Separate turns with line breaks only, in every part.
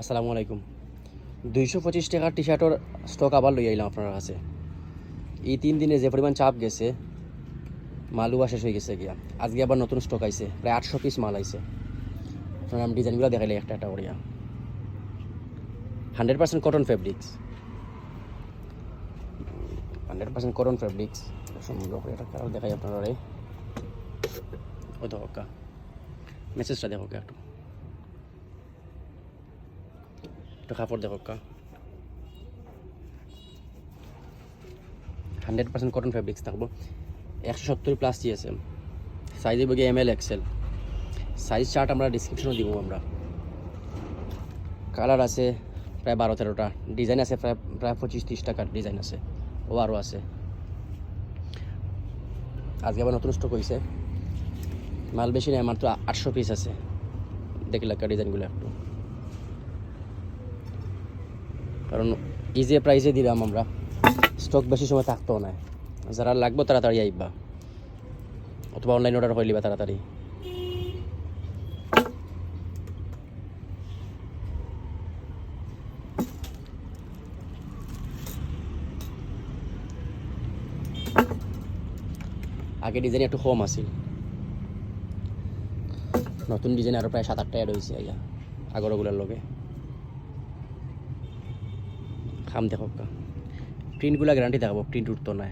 আসসালামু আলাইকুম। দুইশো পঁচিশ টাকার টি শার্টের স্টক আবার লই আইলাম আপনার কাছে। এই তিন দিনে যে পরিমাণ চাপ গেছে মালুয়া শেষ হয়ে গেছে গিয়া। আজকে আবার নতুন স্টক আইছে, প্রায় আটশো পিস মাল আইছে। আপনার আমি ডিজাইনগুলো দেখাইলে একটা একটা করিয়া। Hundred percent cotton fabrics hundred percent cotton fabrics দেখাই আপনারা ওই কা মেসেজটা দেখো একটু। একটু কাপড় দেখো কা। হান্ড্রেড পার্সেন্ট কটন ফেব্রিক্স থাকব। একশো সত্তর প্লাস জিএসএম সাইজে বগে M L XL size chart আমরা ডিসক্রিপশনও দিব আমরা। কালার আছে প্রায় বারো তেরোটা। ডিজাইন আছে প্রায় প্রায় পঁচিশ তিরিশ টাকার ডিজাইন আছে। ও আরও আছে। আজকে আবার নতুন স্টক হয়েছে মাল বেশি নেই, মাত্র আটশো পিস আছে। দেখলে ডিজাইনগুলো একটু। কারণ ইজি প্রাইসে দিলাম আমরা। স্টক বেশি সময় থাকতেও না যারা লাগবে তাড়াতাড়ি আইবা। অথবা অনলাইন অর্ডার করে লিবা তাড়াতাড়ি। আগে ডিজাইন একটু কম আছিল। নতুন ডিজাইন আরও প্রায় সাত আটটা অ্যাড হয়েছে আইয়া আগরগুলোর লগে। খাম দেখো প্রিন্টগুলো গ্যারান্টি দেখাবো প্রিন্ট উঠতো না।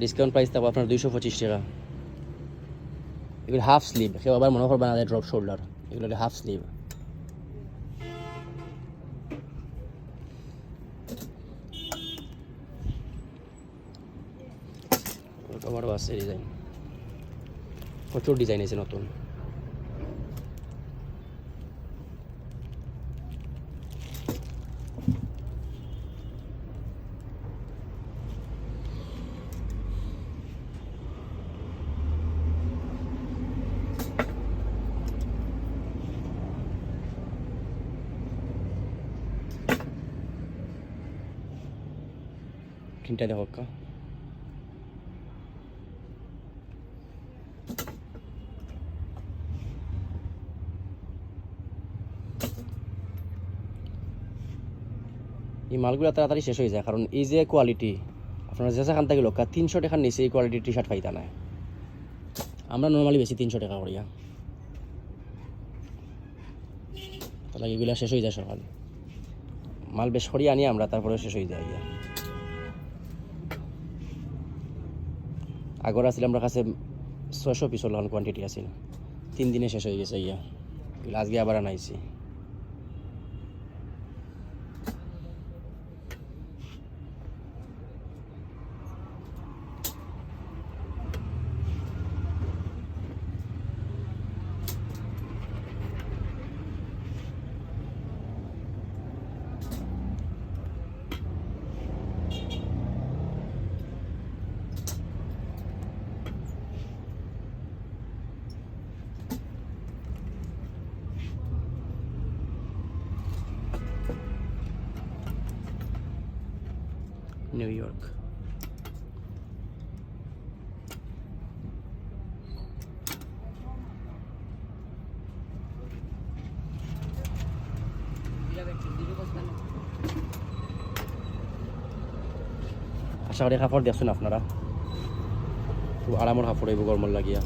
ডিসকাউন্ট প্রাইস থাকব আপনার দুইশো পঁচিশ টাকা। এগুলো হাফ স্লিভ কেউ আবার মনে করবে না ড্রপ শোল্ডার এগুলো হাফ স্লিভ আমারও আছে ডিজাইন প্রচুর ডিজাইন আছে নতুন। দেখো কা। এই মালগুলো তাড়াতাড়ি শেষ হয়ে যায়, কারণ এই যে কোয়ালিটি আপনারা যে যেখান থেকে লোক তিনশো টাকার নিচে এই কোয়ালিটির টি শার্ট পাইতা না আমরা নর্মালি বেশি তিনশো টাকা করিয়া তাহলে এগুলো শেষ হয়ে যায় সকাল। মাল বেশ করিয়ে আনি আমরা তারপরে শেষ হয়ে যায় আগর আসলে আমরা কাছে ছয়শো পিস হল কোয়ান্টিটি আছিল। তিন দিনে শেষ হয়ে গেছে ইয়া আজকে আবার আনাইছি নিউ ইয়র্ক আশা করি কাপড় দেখছেন আপনারা। খুব আরামের কাপড় এইব গরমের লাগিয়া।